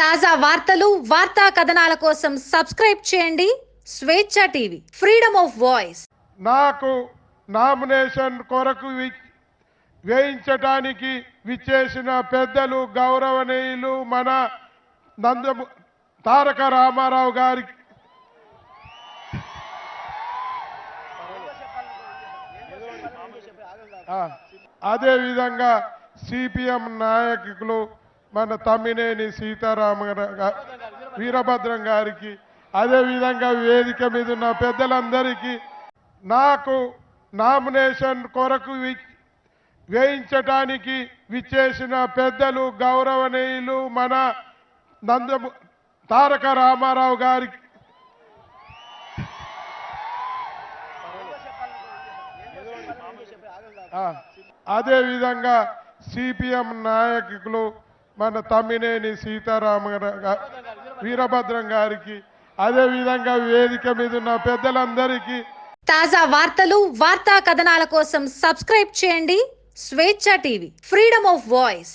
తాజా వార్తలు వార్తా కథనాల కోసం సబ్స్క్రైబ్ చేయండి. Swechha TV freedom of voice. నాకు నామినేషన్ కొరకు వేయించడానికి విచ్చేసిన పెద్దలు గౌరవనీయులు మన నందము తారక రామారావు గారికి అదేవిధంగా సిపిఎం నాయకులు మన తమ్మినేని సీతారామ వీరభద్రం గారికి అదేవిధంగా వేదిక మీద ఉన్న పెద్దలందరికీ నాకు నామినేషన్ కొరకు వేయించటానికి విచ్చేసిన పెద్దలు గౌరవనీయులు మన నందము తారక రామారావు గారికి అదేవిధంగా సిపిఎం నాయకులు మన తమ్మినేని సీతారామ వీరభద్రం గారికి అదేవిధంగా వేదిక మీద ఉన్న పెద్దలందరికీ తాజా వార్తలు వార్తా కథనాల కోసం సబ్స్క్రైబ్ చేయండి స్వేచ్ఛ టీవీ. Freedom of voice